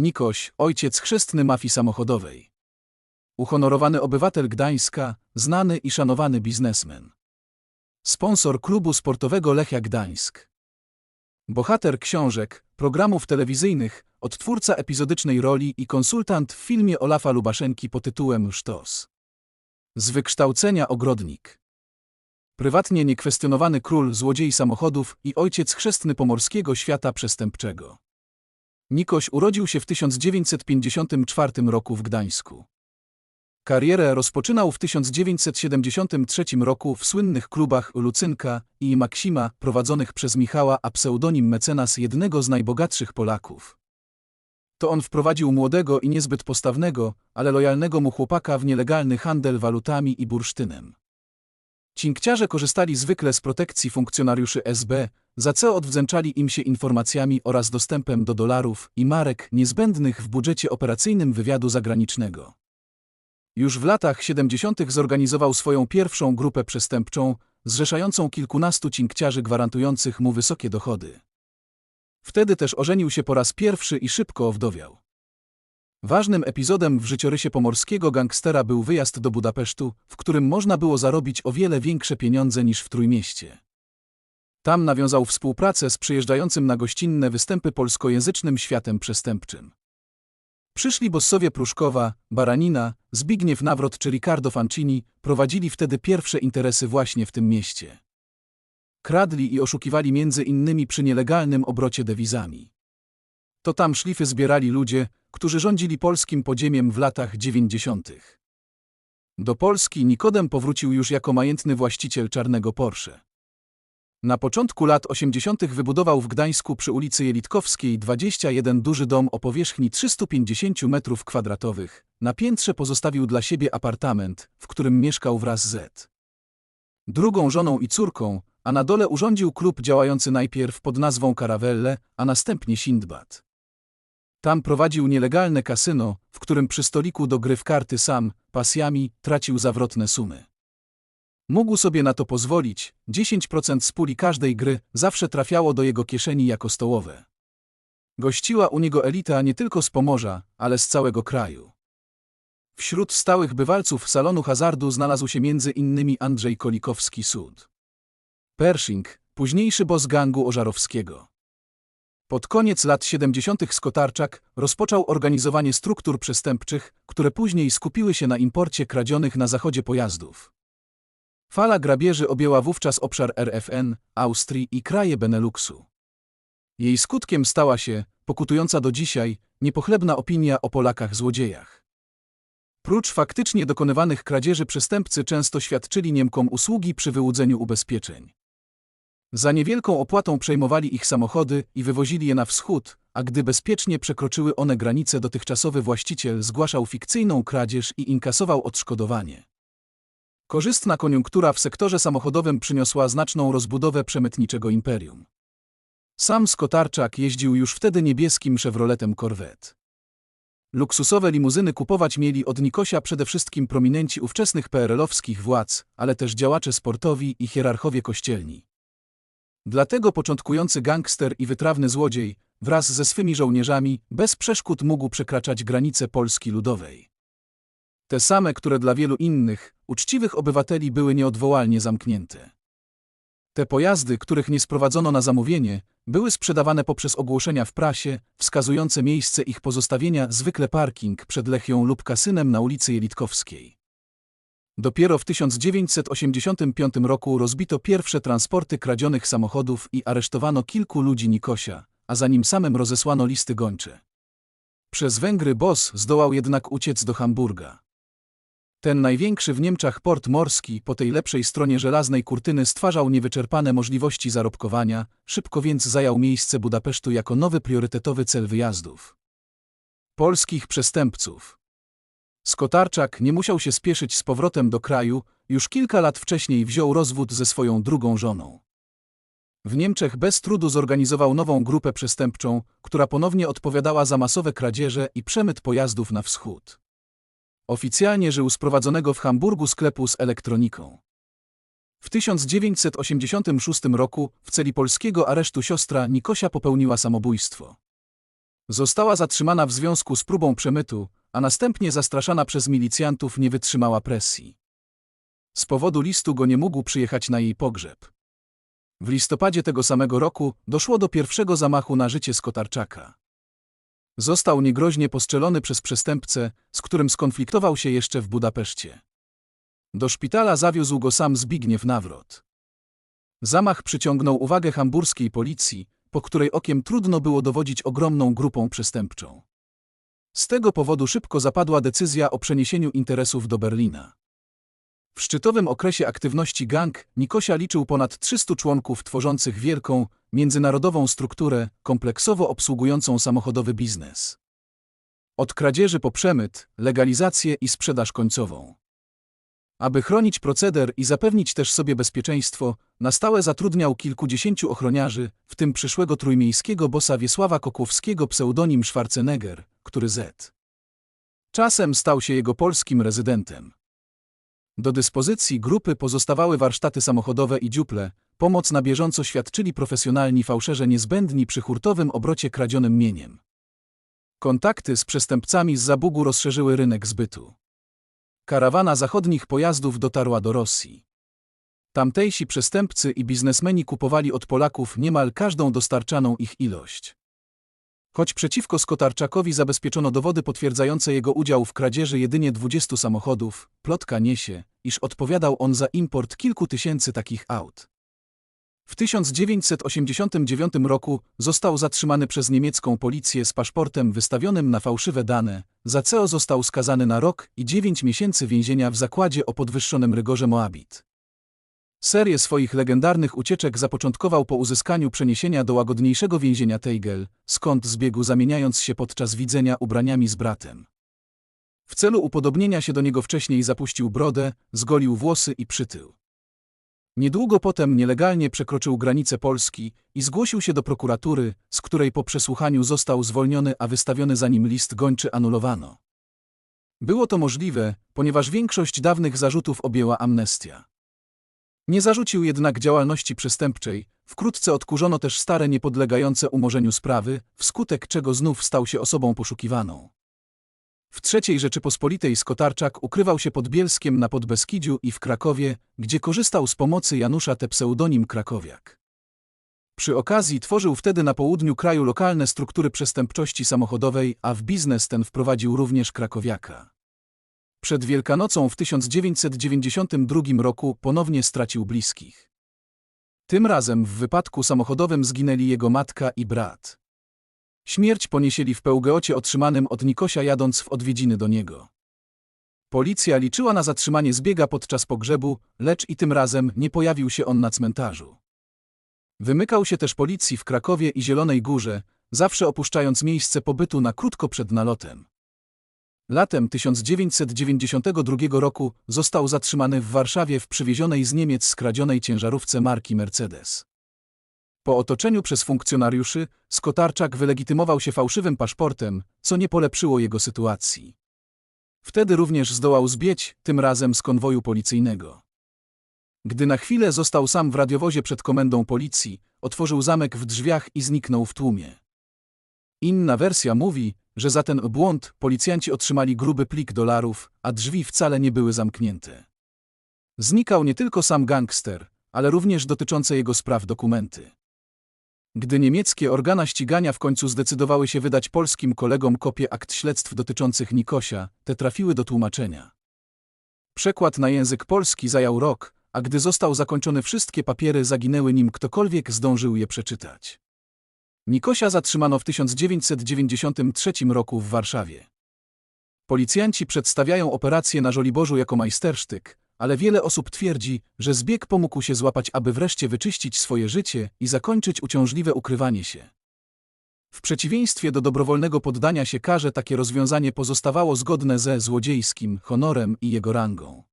Nikoś, ojciec chrzestny mafii samochodowej. Uhonorowany obywatel Gdańska, znany i szanowany biznesmen. Sponsor klubu sportowego Lechia Gdańsk. Bohater książek, programów telewizyjnych, odtwórca epizodycznej roli i konsultant w filmie Olafa Lubaszenki pod tytułem Sztos. Z wykształcenia ogrodnik. Prywatnie niekwestionowany król złodziei samochodów i ojciec chrzestny pomorskiego świata przestępczego. Nikoś urodził się w 1954 roku w Gdańsku. Karierę rozpoczynał w 1973 roku w słynnych klubach Lucynka i Maksima prowadzonych przez Michała, a pseudonim mecenas jednego z najbogatszych Polaków. To on wprowadził młodego i niezbyt postawnego, ale lojalnego mu chłopaka w nielegalny handel walutami i bursztynem. Cinkciarze korzystali zwykle z protekcji funkcjonariuszy SB, za co odwdzięczali im się informacjami oraz dostępem do dolarów i marek niezbędnych w budżecie operacyjnym wywiadu zagranicznego. Już w latach 70. zorganizował swoją pierwszą grupę przestępczą, zrzeszającą kilkunastu cinkciarzy gwarantujących mu wysokie dochody. Wtedy też ożenił się po raz pierwszy i szybko owdowiał. Ważnym epizodem w życiorysie pomorskiego gangstera był wyjazd do Budapesztu, w którym można było zarobić o wiele większe pieniądze niż w Trójmieście. Tam nawiązał współpracę z przyjeżdżającym na gościnne występy polskojęzycznym światem przestępczym. Przyszli bossowie Pruszkowa, Baranina, Zbigniew Nawrot czy Riccardo Fancini prowadzili wtedy pierwsze interesy właśnie w tym mieście. Kradli i oszukiwali między innymi przy nielegalnym obrocie dewizami. To tam szlify zbierali ludzie, którzy rządzili polskim podziemiem w latach dziewięćdziesiątych. Do Polski Nikodem powrócił już jako majętny właściciel czarnego Porsche. Na początku lat 80. wybudował w Gdańsku przy ulicy Jelitkowskiej 21 duży dom o powierzchni 350 m2. Na piętrze pozostawił dla siebie apartament, w którym mieszkał wraz z drugą żoną i córką, a na dole urządził klub działający najpierw pod nazwą Caravelle, a następnie Sindbad. Tam prowadził nielegalne kasyno, w którym przy stoliku do gry w karty sam, pasjami, tracił zawrotne sumy. Mógł sobie na to pozwolić, 10% z puli każdej gry zawsze trafiało do jego kieszeni jako stołowe. Gościła u niego elita nie tylko z Pomorza, ale z całego kraju. Wśród stałych bywalców salonu hazardu znalazł się między innymi Andrzej Kolikowski-Sud. Pershing, późniejszy boss gangu Ożarowskiego. Pod koniec lat 70. Skotarczak rozpoczął organizowanie struktur przestępczych, które później skupiły się na imporcie kradzionych na zachodzie pojazdów. Fala grabieży objęła wówczas obszar RFN, Austrii i kraje Beneluxu. Jej skutkiem stała się, pokutująca do dzisiaj, niepochlebna opinia o Polakach złodziejach. Prócz faktycznie dokonywanych kradzieży przestępcy często świadczyli Niemkom usługi przy wyłudzeniu ubezpieczeń. Za niewielką opłatą przejmowali ich samochody i wywozili je na wschód, a gdy bezpiecznie przekroczyły one granice dotychczasowy właściciel zgłaszał fikcyjną kradzież i inkasował odszkodowanie. Korzystna koniunktura w sektorze samochodowym przyniosła znaczną rozbudowę przemytniczego imperium. Sam Skotarczak jeździł już wtedy niebieskim Chevroletem Corvette. Luksusowe limuzyny kupować mieli od Nikosia przede wszystkim prominenci ówczesnych PRL-owskich władz, ale też działacze sportowi i hierarchowie kościelni. Dlatego początkujący gangster i wytrawny złodziej, wraz ze swymi żołnierzami, bez przeszkód mógł przekraczać granice Polski Ludowej. Te same, które dla wielu innych, uczciwych obywateli były nieodwołalnie zamknięte. Te pojazdy, których nie sprowadzono na zamówienie, były sprzedawane poprzez ogłoszenia w prasie, wskazujące miejsce ich pozostawienia, zwykle parking przed Lechią lub kasynem na ulicy Jelitkowskiej. Dopiero w 1985 roku rozbito pierwsze transporty kradzionych samochodów i aresztowano kilku ludzi Nikosia, a za nim samym rozesłano listy gończe. Przez Węgry Boss zdołał jednak uciec do Hamburga. Ten największy w Niemczech port morski po tej lepszej stronie żelaznej kurtyny stwarzał niewyczerpane możliwości zarobkowania, szybko więc zajął miejsce Budapesztu jako nowy priorytetowy cel wyjazdów. Polskich przestępców. Skotarczak nie musiał się spieszyć z powrotem do kraju, już kilka lat wcześniej wziął rozwód ze swoją drugą żoną. W Niemczech bez trudu zorganizował nową grupę przestępczą, która ponownie odpowiadała za masowe kradzieże i przemyt pojazdów na wschód. Oficjalnie żył z w Hamburgu sklepu z elektroniką. W 1986 roku w celi polskiego aresztu siostra Nikosia popełniła samobójstwo. Została zatrzymana w związku z próbą przemytu, a następnie zastraszana przez milicjantów nie wytrzymała presji. Z powodu listu go nie mógł przyjechać na jej pogrzeb. W listopadzie tego samego roku doszło do pierwszego zamachu na życie Skotarczaka. Został niegroźnie postrzelony przez przestępcę, z którym skonfliktował się jeszcze w Budapeszcie. Do szpitala zawiózł go sam Zbigniew Nawrot. Zamach przyciągnął uwagę hamburskiej policji, po której okiem trudno było dowodzić ogromną grupą przestępczą. Z tego powodu szybko zapadła decyzja o przeniesieniu interesów do Berlina. W szczytowym okresie aktywności gang Nikosia liczył ponad 300 członków tworzących wielką, międzynarodową strukturę, kompleksowo obsługującą samochodowy biznes. Od kradzieży po przemyt, legalizację i sprzedaż końcową. Aby chronić proceder i zapewnić też sobie bezpieczeństwo, na stałe zatrudniał kilkudziesięciu ochroniarzy, w tym przyszłego trójmiejskiego bossa Wiesława Kokłowskiego pseudonim Schwarzenegger, który Z. Czasem stał się jego polskim rezydentem. Do dyspozycji grupy pozostawały warsztaty samochodowe i dziuple, pomoc na bieżąco świadczyli profesjonalni fałszerze niezbędni przy hurtowym obrocie kradzionym mieniem. Kontakty z przestępcami z Zabugu rozszerzyły rynek zbytu. Karawana zachodnich pojazdów dotarła do Rosji. Tamtejsi przestępcy i biznesmeni kupowali od Polaków niemal każdą dostarczaną ich ilość. Choć przeciwko Skotarczakowi zabezpieczono dowody potwierdzające jego udział w kradzieży jedynie 20 samochodów, plotka niesie, iż odpowiadał on za import kilku tysięcy takich aut. W 1989 roku został zatrzymany przez niemiecką policję z paszportem wystawionym na fałszywe dane, za co został skazany na rok i 9 miesięcy więzienia w zakładzie o podwyższonym rygorze Moabit. Serię swoich legendarnych ucieczek zapoczątkował po uzyskaniu przeniesienia do łagodniejszego więzienia Teigel, skąd zbiegł zamieniając się podczas widzenia ubraniami z bratem. W celu upodobnienia się do niego wcześniej zapuścił brodę, zgolił włosy i przytył. Niedługo potem nielegalnie przekroczył granicę Polski i zgłosił się do prokuratury, z której po przesłuchaniu został zwolniony, a wystawiony za nim list gończy anulowano. Było to możliwe, ponieważ większość dawnych zarzutów objęła amnestia. Nie zarzucił jednak działalności przestępczej, wkrótce odkurzono też stare niepodlegające umorzeniu sprawy, wskutek czego znów stał się osobą poszukiwaną. W III Rzeczypospolitej Skotarczak ukrywał się pod Bielskiem na Podbeskidziu i w Krakowie, gdzie korzystał z pomocy Janusza te pseudonim Krakowiak. Przy okazji tworzył wtedy na południu kraju lokalne struktury przestępczości samochodowej, a w biznes ten wprowadził również Krakowiaka. Przed Wielkanocą w 1992 roku ponownie stracił bliskich. Tym razem w wypadku samochodowym zginęli jego matka i brat. Śmierć poniesieli w pełgeocie otrzymanym od Nikosia jadąc w odwiedziny do niego. Policja liczyła na zatrzymanie zbiega podczas pogrzebu, lecz i tym razem nie pojawił się on na cmentarzu. Wymykał się też policji w Krakowie i Zielonej Górze, zawsze opuszczając miejsce pobytu na krótko przed nalotem. Latem 1992 roku został zatrzymany w Warszawie w przywiezionej z Niemiec skradzionej ciężarówce marki Mercedes. Po otoczeniu przez funkcjonariuszy, Skotarczak wylegitymował się fałszywym paszportem, co nie polepszyło jego sytuacji. Wtedy również zdołał zbiec, tym razem z konwoju policyjnego. Gdy na chwilę został sam w radiowozie przed komendą policji, otworzył zamek w drzwiach i zniknął w tłumie. Inna wersja mówi, że za ten błąd policjanci otrzymali gruby plik dolarów, a drzwi wcale nie były zamknięte. Znikał nie tylko sam gangster, ale również dotyczące jego spraw dokumenty. Gdy niemieckie organa ścigania w końcu zdecydowały się wydać polskim kolegom kopię akt śledztw dotyczących Nikosia, te trafiły do tłumaczenia. Przekład na język polski zajął rok, a gdy został zakończony wszystkie papiery zaginęły nim ktokolwiek zdążył je przeczytać. Nikosia zatrzymano w 1993 roku w Warszawie. Policjanci przedstawiają operację na Żoliborzu jako majstersztyk, ale wiele osób twierdzi, że zbieg pomógł się złapać, aby wreszcie wyczyścić swoje życie i zakończyć uciążliwe ukrywanie się. W przeciwieństwie do dobrowolnego poddania się karze takie rozwiązanie pozostawało zgodne ze złodziejskim honorem i jego rangą.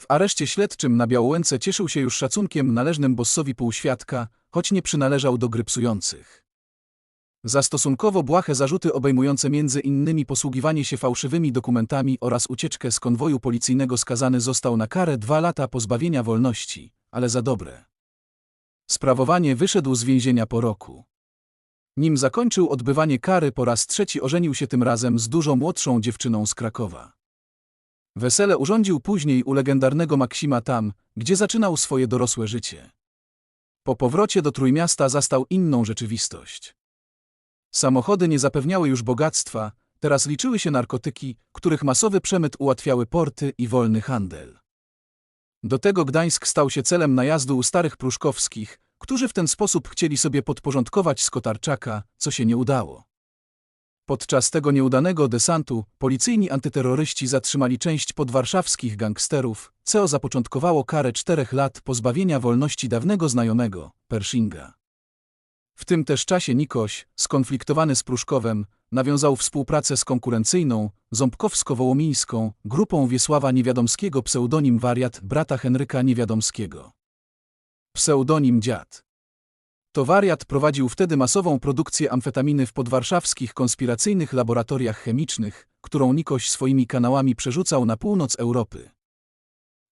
W areszcie śledczym na Białołęce cieszył się już szacunkiem należnym bossowi półświadka, choć nie przynależał do gry psujących. Za stosunkowo błahe zarzuty obejmujące między innymi posługiwanie się fałszywymi dokumentami oraz ucieczkę z konwoju policyjnego skazany został na karę dwa lata pozbawienia wolności, ale za dobre. Sprawowanie wyszedł z więzienia po roku. Nim zakończył odbywanie kary, po raz trzeci ożenił się tym razem z dużo młodszą dziewczyną z Krakowa. Wesele urządził później u legendarnego Maksima tam, gdzie zaczynał swoje dorosłe życie. Po powrocie do Trójmiasta zastał inną rzeczywistość. Samochody nie zapewniały już bogactwa, teraz liczyły się narkotyki, których masowy przemyt ułatwiały porty i wolny handel. Do tego Gdańsk stał się celem najazdu u starych pruszkowskich, którzy w ten sposób chcieli sobie podporządkować Skotarczaka, co się nie udało. Podczas tego nieudanego desantu policyjni antyterroryści zatrzymali część podwarszawskich gangsterów, co zapoczątkowało karę czterech lat pozbawienia wolności dawnego znajomego, Pershinga. W tym też czasie Nikoś, skonfliktowany z Pruszkowem, nawiązał współpracę z konkurencyjną, ząbkowsko-wołomińską, grupą Wiesława Niewiadomskiego pseudonim wariat brata Henryka Niewiadomskiego. Pseudonim Dziad. To wariat prowadził wtedy masową produkcję amfetaminy w podwarszawskich konspiracyjnych laboratoriach chemicznych, którą Nikoś swoimi kanałami przerzucał na północ Europy.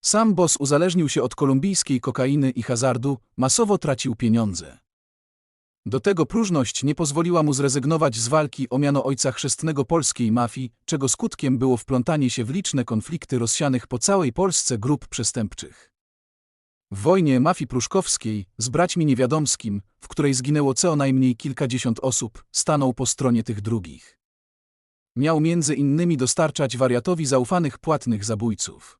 Sam boss uzależnił się od kolumbijskiej kokainy i hazardu, masowo tracił pieniądze. Do tego próżność nie pozwoliła mu zrezygnować z walki o miano ojca chrzestnego polskiej mafii, czego skutkiem było wplątanie się w liczne konflikty rozsianych po całej Polsce grup przestępczych. W wojnie mafii pruszkowskiej z braćmi niewiadomskim, w której zginęło co najmniej kilkadziesiąt osób, stanął po stronie tych drugich. Miał między innymi dostarczać wariatowi zaufanych płatnych zabójców.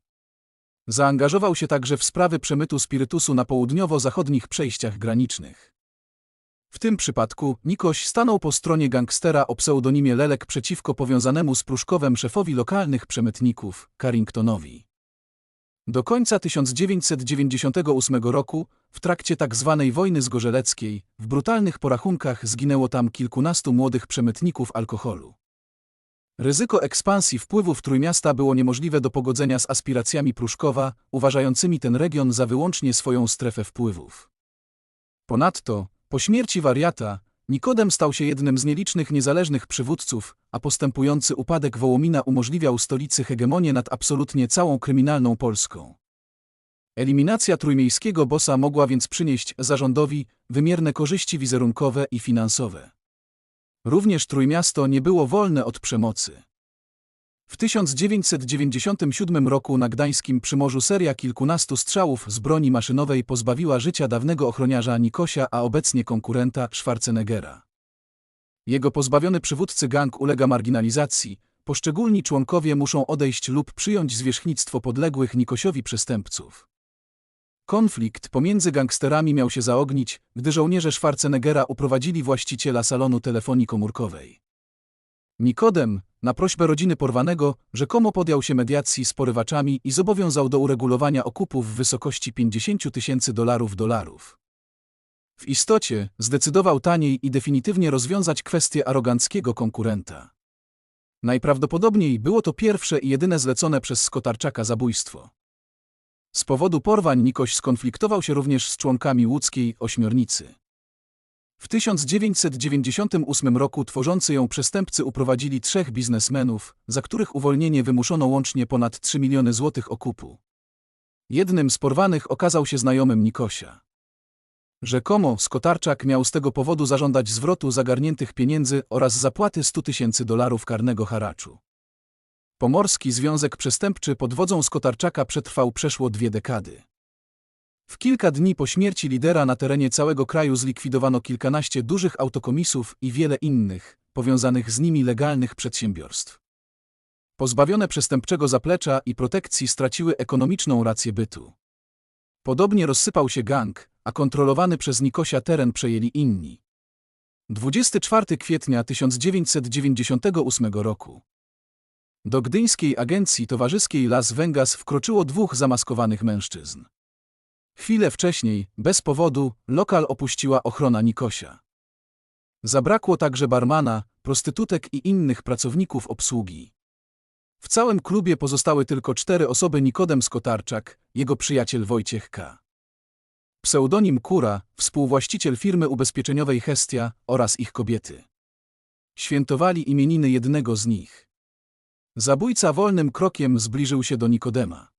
Zaangażował się także w sprawy przemytu spirytusu na południowo-zachodnich przejściach granicznych. W tym przypadku Nikoś stanął po stronie gangstera o pseudonimie Lelek przeciwko powiązanemu z Pruszkowem szefowi lokalnych przemytników, Carringtonowi. Do końca 1998 roku, w trakcie tzw. Tak wojny zgorzeleckiej, w brutalnych porachunkach zginęło tam kilkunastu młodych przemytników alkoholu. Ryzyko ekspansji wpływów Trójmiasta było niemożliwe do pogodzenia z aspiracjami Pruszkowa, uważającymi ten region za wyłącznie swoją strefę wpływów. Ponadto, po śmierci wariata, Nikodem stał się jednym z nielicznych niezależnych przywódców, a postępujący upadek Wołomina umożliwiał stolicy hegemonię nad absolutnie całą kryminalną Polską. Eliminacja trójmiejskiego bossa mogła więc przynieść zarządowi wymierne korzyści wizerunkowe i finansowe. Również Trójmiasto nie było wolne od przemocy. W 1997 roku na gdańskim Przymorzu seria kilkunastu strzałów z broni maszynowej pozbawiła życia dawnego ochroniarza Nikosia, a obecnie konkurenta Schwarzeneggera. Jego pozbawiony przywódcy gang ulega marginalizacji, poszczególni członkowie muszą odejść lub przyjąć zwierzchnictwo podległych Nikosiowi przestępców. Konflikt pomiędzy gangsterami miał się zaognić, gdy żołnierze Schwarzeneggera uprowadzili właściciela salonu telefonii komórkowej. Nikodem, na prośbę rodziny porwanego, rzekomo podjął się mediacji z porywaczami i zobowiązał do uregulowania okupów w wysokości 50 tysięcy dolarów dolarów. W istocie zdecydował taniej i definitywnie rozwiązać kwestię aroganckiego konkurenta. Najprawdopodobniej było to pierwsze i jedyne zlecone przez Skotarczaka zabójstwo. Z powodu porwań Nikoś skonfliktował się również z członkami łódzkiej ośmiornicy. W 1998 roku tworzący ją przestępcy uprowadzili trzech biznesmenów, za których uwolnienie wymuszono łącznie ponad 3 miliony złotych okupu. Jednym z porwanych okazał się znajomym Nikosia. Rzekomo Skotarczak miał z tego powodu zażądać zwrotu zagarniętych pieniędzy oraz zapłaty 100 tysięcy dolarów karnego haraczu. Pomorski Związek Przestępczy pod wodzą Skotarczaka przetrwał przeszło dwie dekady. W kilka dni po śmierci lidera na terenie całego kraju zlikwidowano kilkanaście dużych autokomisów i wiele innych, powiązanych z nimi legalnych przedsiębiorstw. Pozbawione przestępczego zaplecza i protekcji straciły ekonomiczną rację bytu. Podobnie rozsypał się gang, a kontrolowany przez Nikosia teren przejęli inni. 24 kwietnia 1998 roku. Do gdyńskiej agencji towarzyskiej Las Vegas wkroczyło dwóch zamaskowanych mężczyzn. Chwilę wcześniej, bez powodu, lokal opuściła ochrona Nikosia. Zabrakło także barmana, prostytutek i innych pracowników obsługi. W całym klubie pozostały tylko cztery osoby Nikodem Skotarczak, jego przyjaciel Wojciech K. Pseudonim Kura, współwłaściciel firmy ubezpieczeniowej Hestia oraz ich kobiety. Świętowali imieniny jednego z nich. Zabójca wolnym krokiem zbliżył się do Nikodema.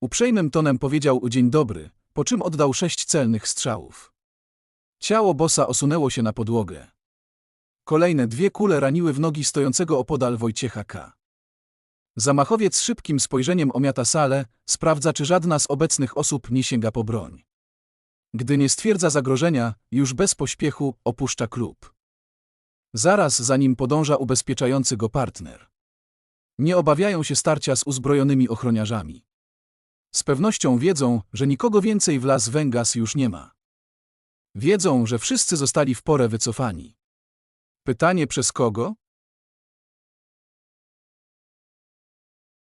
Uprzejmym tonem powiedział dzień dobry, po czym oddał sześć celnych strzałów. Ciało bossa osunęło się na podłogę. Kolejne dwie kule raniły w nogi stojącego opodal Wojciecha K. Zamachowiec szybkim spojrzeniem omiata salę, sprawdza czy żadna z obecnych osób nie sięga po broń. Gdy nie stwierdza zagrożenia, już bez pośpiechu opuszcza klub. Zaraz za nim podąża ubezpieczający go partner. Nie obawiają się starcia z uzbrojonymi ochroniarzami. Z pewnością wiedzą, że nikogo więcej w Las Vegas już nie ma. Wiedzą, że wszyscy zostali w porę wycofani. Pytanie przez kogo?